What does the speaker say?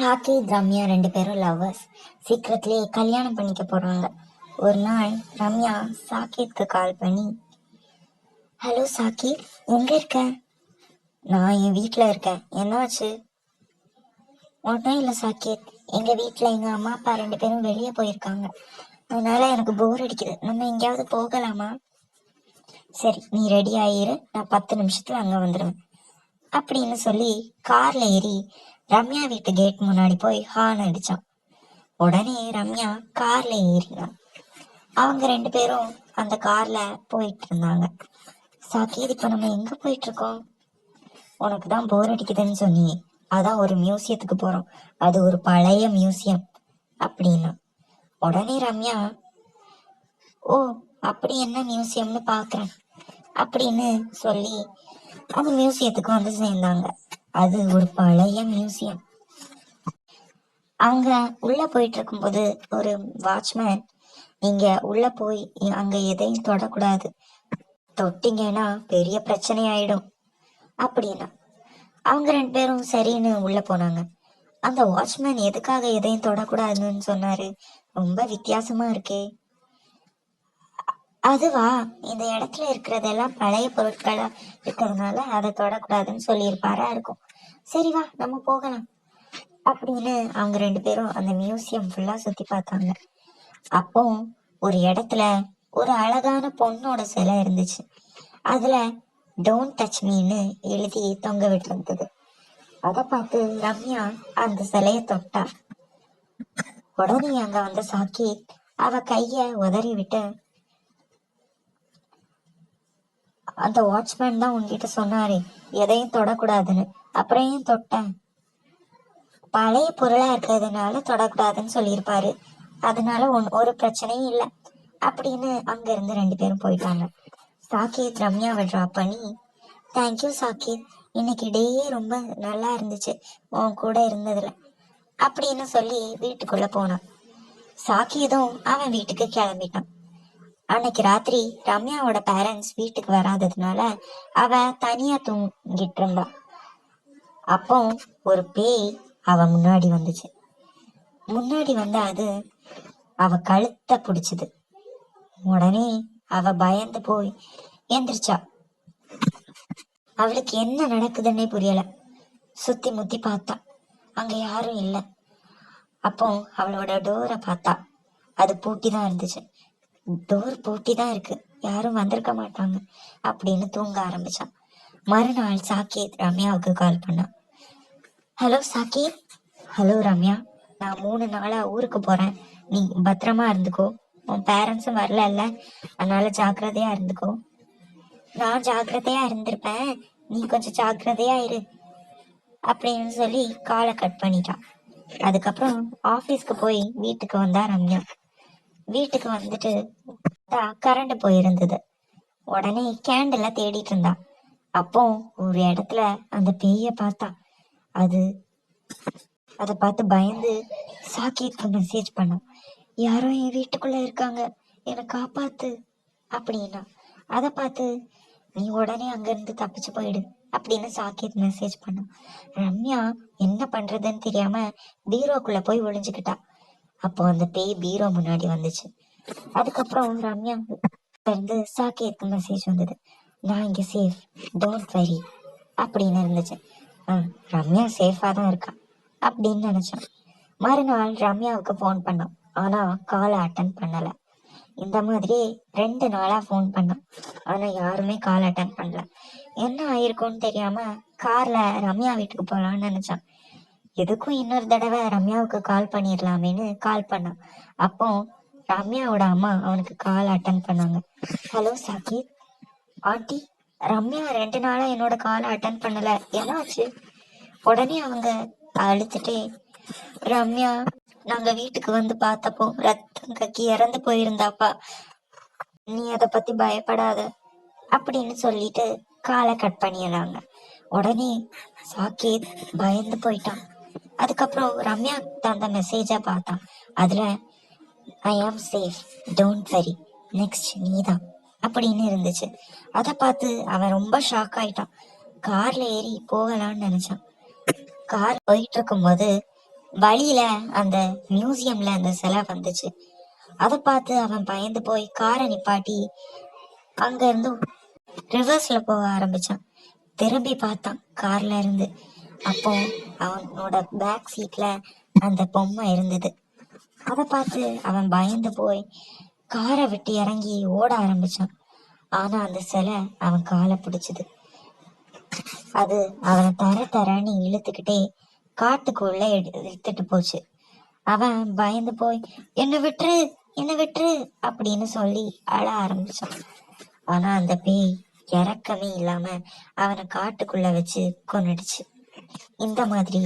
சாக்கி ரம்யா ரெண்டு பேரும் லவ்வர்ஸ் சீக்கிரத்திலேயே கல்யாணம் பண்ணிக்க போறாங்க. ஒரு நாள் ரம்யா சாகித்க்கு கால் பண்ணி ஹலோ சாக்கி எங்க இருக்க? நான் என் வீட்டில் இருக்கேன். என்னாச்சு? ஒன்றும் இல்லை சாகித் எங்கள் வீட்டில் எங்கள் அம்மா அப்பா ரெண்டு பேரும் வெளியே போயிருக்காங்க. அதனால எனக்கு போர் அடிக்குது. நம்ம எங்கேயாவது போகலாமா? சரி நீ ரெடி ஆயிரு. நான் பத்து நிமிஷத்துல அங்கே வந்துடுவேன் அப்படின்னு சொல்லி கார்ல ஏறி ரம்யா வீட்டு கேட் முன்னாடி போய் ஹார்ன் அடிச்சான். உடனே ரம்யா கார்ல ஏறினான். அவங்க ரெண்டு பேரும் அந்த கார்ல போயிட்டு இருந்தாங்க. சாக்கியது இப்ப நம்ம எங்க போயிட்டு இருக்கோம்? உனக்கு தான் போர் அடிக்குதுன்னு சொன்னியே அதான் ஒரு மியூசியத்துக்கு போறோம். அது ஒரு பழைய மியூசியம் அப்படின்னா. உடனே ரம்யா ஓ அப்படி என்ன மியூசியம்னு பார்க்குறேன் அப்படின்னு சொல்லி அந்த மியூசியத்துக்கு வந்து சேர்ந்தாங்க. அது ஒரு பழைய மியூசியம் அவங்க உள்ள போயிட்டு இருக்கும்போது ஒரு வாட்ச்மேன் நீங்க உள்ள போய் அங்க எதையும் தொடக்கூடாது. தொட்டிங்கன்னா பெரிய பிரச்சனை ஆயிடும் அப்படின்னா. அவங்க ரெண்டு பேரும் சரின்னு உள்ள போனாங்க. அந்த வாட்ச்மேன் எதுக்காக எதையும் தொடக்கூடாதுன்னு சொன்னாரு? ரொம்ப வித்தியாசமா இருக்கே. அதுவா இந்த இடத்துல இருக்கிறதெல்லாம் பழைய பொருட்களா இருக்கிறதுனால அதை தொடக்கூடாதுன்னு சொல்லியிருப்பாரா இருக்கும். சரி வா நம்ம போகலாம். அப்படின்னு அவங்க ரெண்டு பேரும் அந்த மியூசியம் ஃபுல்லா சுத்தி பார்த்தாங்க. அப்போ ஒரு இடத்துல ஒரு அழகான பொண்ணோட சிலை இருந்துச்சு. அதுல டோன்ட் டச் மீன்னு எழுதி தொங்க விட்டுருந்தது. அதை பார்த்து ரம்யா அந்த சிலைய தொட்டா. உடனே அங்க வந்த சாக்கி அவ கைய உதறி விட்டு அந்த வாட்ச்மேன் தான் உன்கிட்ட சொன்னாரு எதையும் தொடக்கூடாதுன்னு. அப்புறம் ஏன் தொட்டேன் பழைய பொருளா இருக்கிறதுனால தொடக்கூடாதுன்னு சொல்லியிருப்பாரு. அதனால ஒன் ஒரு பிரச்சனையும் இல்லை. அப்படின்னு அங்க இருந்து ரெண்டு பேரும் போயிட்டாங்க. சாக்கித் ரம்யாவை ட்ராப் பண்ணி தேங்க்யூ சாக்கித். இன்னைக்கு டேயே ரொம்ப நல்லா இருந்துச்சு. உன் கூட இருந்ததுல. அப்படின்னு சொல்லி வீட்டுக்குள்ள போனான். சாக்கியதும் அவன் வீட்டுக்கு கிளம்பிட்டான். அன்னைக்கு ராத்திரி ரம்யாவோட பேரண்ட்ஸ் வீட்டுக்கு வராததுனால அவ தனியா தூங்கிட்டு இருந்தா அப்போ ஒரு பேய் அவ முன்னாடி வந்துச்சு. முன்னாடி வந்த அது அவ கழுத்தை பிடிச்சது. உடனே அவ பயந்து போய் எந்திரிச்சா. அவளுக்கு என்ன நடக்குதுன்னே புரியல. சுத்தி முத்தி பார்த்தா. அங்க யாரும் இல்ல. அப்போ அவளோட டோரை பார்த்தா. அது பூட்டி தான் இருந்துச்சு. டோர் பூட்டி தான் இருக்கு. யாரும் வந்திருக்க மாட்டாங்க. அப்படின்னு தூங்க ஆரம்பிச்சான். மறுநாள் சாக்கேத் ரம்யாவுக்கு கால் பண்ணான் ஹலோ சாக்கேத் ஹலோ ரம்யா. நான் மூணு நாளா ஊருக்கு போறேன். நீ பத்திரமா இருந்துக்கோ. உன் பேரண்ட்ஸும் வரல அதனால ஜாக்கிரதையா இருந்துக்கோ. நான் ஜாக்கிரதையா இருந்திருப்பேன். நீ கொஞ்சம் ஜாக்கிரதையா இரு. அப்படின்னு சொல்லி காலை கட் பண்ணிட்டான். அதுக்கப்புறம் ஆபீஸ்க்கு போய் வீட்டுக்கு வந்தா ரம்யா. வீட்டுக்கு வந்துட்டு கரண்ட் போயிருந்தது. உடனே கேண்டில தேடிட்டு இருந்தா அப்போ ஒரு இடத்துல அந்த பேய பார்த்தா. அது அதை பார்த்து பயந்து சாக்கியத்துக்கு மெசேஜ் பண்ணான். யாரோ என் வீட்டுக்குள்ள இருக்காங்க. என்னை காப்பாத்து அப்படின்னா. அதை பார்த்து நீ உடனே அங்கிருந்து தப்பிச்சு போயிடு அப்படின்னு சாக்கியத் மெசேஜ் பண்ணான். ரம்யா என்ன பண்றதுன்னு தெரியாம பீரோக்குள்ள போய் ஒளிஞ்சுக்கிட்டா. அப்போ அந்த பேய் பீரோ முன்னாடி வந்துச்சு. அதுக்கப்புறம் ரம்யா இருந்து சாக்கியத்துக்கு மெசேஜ் வந்தது. நான் இங்க சேஃப் டோன்ட் வரி அப்படின்னு இருந்துச்சு. ரம்யா சேஃபா தான் இருக்கா அப்படின்னு நினைச்சான் மறுநாள் ரம்யாவுக்கு ஃபோன் பண்ணோம். ஆனா காலை அட்டன் பண்ணல. இந்த மாதிரி ரெண்டு நாளா ஃபோன் பண்ணோம். ஆனா யாருமே கால் அட்டன் பண்ணல. என்ன ஆயிருக்கும்னு தெரியாம கார்ல ரம்யா வீட்டுக்கு போலாம்னு நினைச்சான் எதுக்கும் இன்னொரு தடவை ரம்யாவுக்கு கால் பண்ணிடலாமேன்னு கால் பண்ணான் அப்போ ரம்யாவோட அம்மா அவனுக்கு கால் அட்டன் பண்ணாங்க. ஹலோ சாகித் ஆண்டி ரம்யா ரெண்டு நாளா என்னோட காலை அட்டன் பண்ணல. என்னாச்சு? உடனே அவங்க அழுத்துட்டே ரம்யா நாங்க வீட்டுக்கு வந்து பார்த்தப்போ ரத்தம் கக்கி இறந்து போயிருந்தாப்பா. நீ அதை பத்தி பயப்படாத. அப்படின்னு சொல்லிட்டு காலை கட் பண்ணிடுறாங்க. உடனே சாக்கேத் பயந்து போயிட்டான். அதுக்கப்புறம் ரம்யா தந்த மெசேஜை பார்த்தான். அதுல ஐ ஆம் சேஃப் டோன்ட் வெரி நெக்ஸ்ட் நீதான். அப்படின்னு இருந்துச்சு. அதை பார்த்து அவன் ரொம்ப ஷாக் ஆயிட்டான். கார்ல ஏறி போகலான்னு நினைச்சான். கார் போயிட்டு இருக்கும்போது வழியில அந்த மியூசியம்ல அந்த சிலை வந்துச்சு. அதை பார்த்து அவன் பயந்து போய் காரை நிப்பாட்டி அங்க இருந்து ரிவர்ஸ்ல போக ஆரம்பிச்சான். திரும்பி பார்த்தான் கார்ல இருந்து. அப்போ அவனோட பேக் சீட்ல அந்த பொம்மை இருந்தது. அதை பார்த்து அவன் பயந்து போய் காரை விட்டு இறங்கி ஓட ஆரம்பிச்சான். ஆனா அந்த சிலை அவன் காலை பிடிச்சது. அது அவனை தர தரன்னு இழுத்துக்கிட்டே காட்டுக்குள்ள எடு- இழுத்துட்டு போச்சு. அவன் பயந்து போய் என்ன விட்டுரு என்ன விட்டுரு அப்படின்னு சொல்லி அழ ஆரம்பிச்சான். ஆனா அந்த பேய் இறக்கமே இல்லாம அவனை காட்டுக்குள்ள வச்சு கொன்னுடுச்சு. இந்த மாதிரி.